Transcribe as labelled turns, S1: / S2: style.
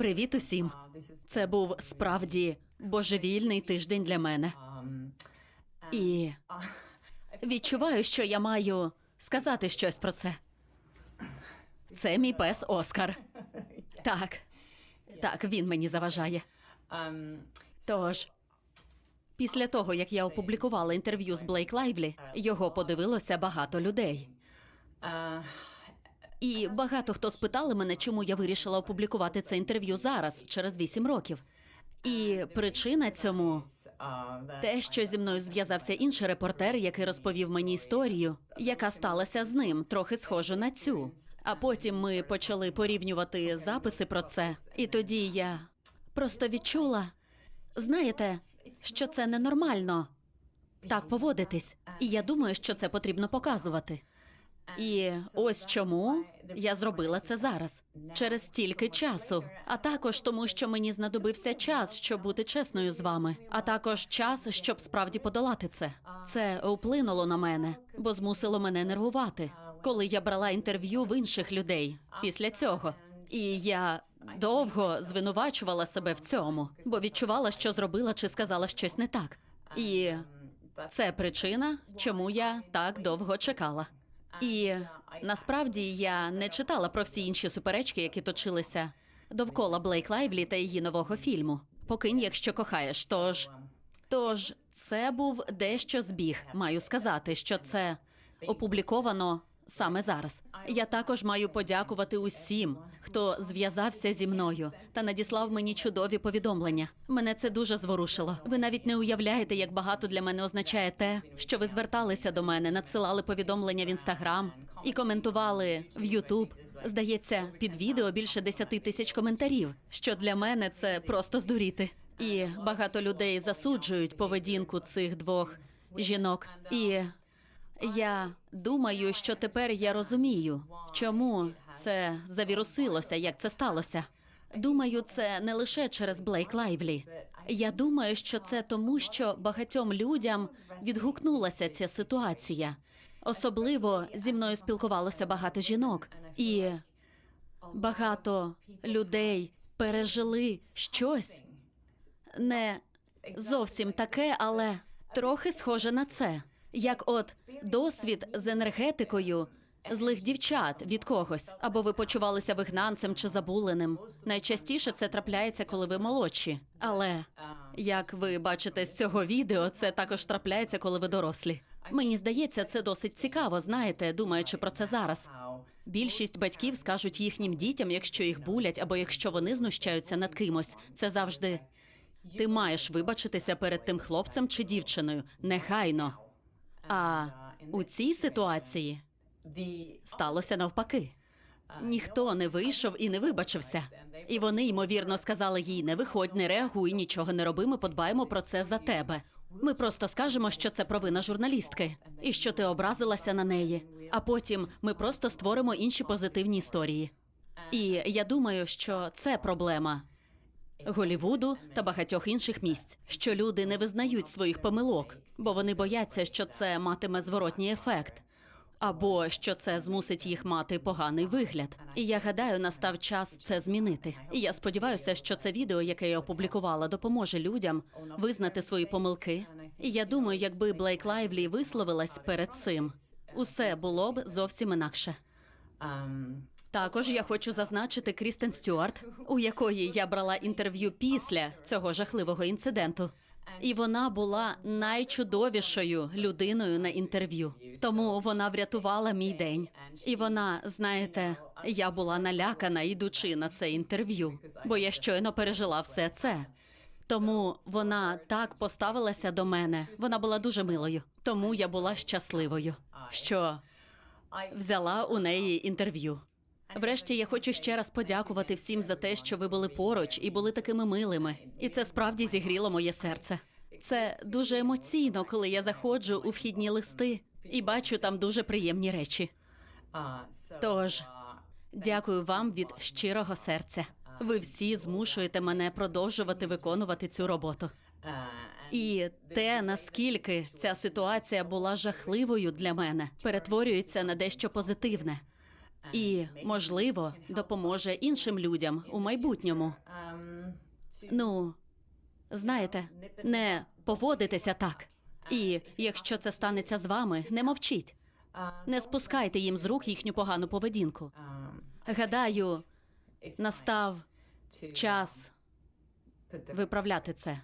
S1: Привіт усім. Це був справді божевільний тиждень для мене. І відчуваю, що я маю сказати щось про це. Це мій пес Оскар. Так, так, він мені заважає. Тож, після того, як я опублікувала інтерв'ю з Блейк Лайвлі, його подивилося багато людей. І багато хто спитали мене, чому я вирішила опублікувати це інтерв'ю зараз, через вісім років. І причина цьому те, що зі мною зв'язався інший репортер, який розповів мені історію, яка сталася з ним, трохи схожу на цю. А потім ми почали порівнювати записи про це, і тоді я просто відчула, знаєте, що це ненормально так поводитись. І я думаю, що це потрібно показувати. І ось чому я зробила це зараз через стільки часу. А також тому, що мені знадобився час, щоб бути чесною з вами, а також час, щоб справді подолати це. Це вплинуло на мене, бо змусило мене нервувати, коли я брала інтерв'ю в інших людей після цього. І я довго звинувачувала себе в цьому, бо відчувала, що зробила чи сказала щось не так. І це причина, чому я так довго чекала. І насправді я не читала про всі інші суперечки, які точилися довкола Блейк Лайвлі та її нового фільму. Покинь, якщо кохаєш. Тож, тож це був дещо збіг. Маю сказати, що це опубліковано саме зараз. Я також маю подякувати усім, хто зв'язався зі мною та надіслав мені чудові повідомлення. Мене це дуже зворушило. Ви навіть не уявляєте, як багато для мене означає те, що ви зверталися до мене, надсилали повідомлення в інстаграм і коментували в Ютуб. Здається, під відео більше 10 тисяч коментарів. Що для мене це просто здуріти. І багато людей засуджують поведінку цих двох жінок. І я думаю, що тепер я розумію, чому це завірусилося, як це сталося. Думаю, це не лише через Блейк Лайвлі. Я думаю, що це тому, що багатьом людям відгукнулася ця ситуація. Особливо зі мною спілкувалося багато жінок, і багато людей пережили щось не зовсім таке, але трохи схоже на це. Як от досвід з енергетикою злих дівчат від когось, або ви почувалися вигнанцем чи забуленим. Найчастіше це трапляється, коли ви молодші. Але як ви бачите з цього відео, це також трапляється, коли ви дорослі. Мені здається, це досить цікаво, знаєте, думаючи про це зараз. Більшість батьків скажуть їхнім дітям, якщо їх булять, або якщо вони знущаються над кимось, це завжди ти маєш вибачитися перед тим хлопцем чи дівчиною негайно. А у цій ситуації сталося навпаки. Ніхто не вийшов і не вибачився. І вони, ймовірно, сказали їй: не виходь, не реагуй, нічого не роби. Ми подбаємо про це за тебе. Ми просто скажемо, що це провина журналістки, і що ти образилася на неї. А потім ми просто створимо інші позитивні історії. І я думаю, що це проблема Голівуду та багатьох інших місць, що люди не визнають своїх помилок, бо вони бояться, що це матиме зворотній ефект, або що це змусить їх мати поганий вигляд. І я гадаю, настав час це змінити. І я сподіваюся, що це відео, яке я опублікувала, допоможе людям визнати свої помилки. І я думаю, якби Блейк Лайвлі висловилась перед цим, усе було б зовсім інакше. Також я хочу зазначити Крістен Стюарт, у якої я брала інтерв'ю після цього жахливого інциденту. І вона була найчудовішою людиною на інтерв'ю. Тому вона врятувала мій день. І вона, знаєте, я була налякана, ідучи на це інтерв'ю, бо я щойно пережила все це. Тому вона так поставилася до мене. Вона була дуже милою. Тому я була щасливою, що взяла у неї інтерв'ю. Врешті я хочу ще раз подякувати всім за те, що ви були поруч і були такими милими. І це справді зігріло моє серце. Це дуже емоційно, коли я заходжу у вхідні листи і бачу там дуже приємні речі. Тож дякую вам від щирого серця. Ви всі змушуєте мене продовжувати виконувати цю роботу. І те, наскільки ця ситуація була жахливою для мене, перетворюється на дещо позитивне і, можливо, допоможе іншим людям у майбутньому. Ну, знаєте, не поводитеся так. І якщо це станеться з вами, не мовчіть, не спускайте їм з рук їхню погану поведінку. Гадаю, настав час виправляти це.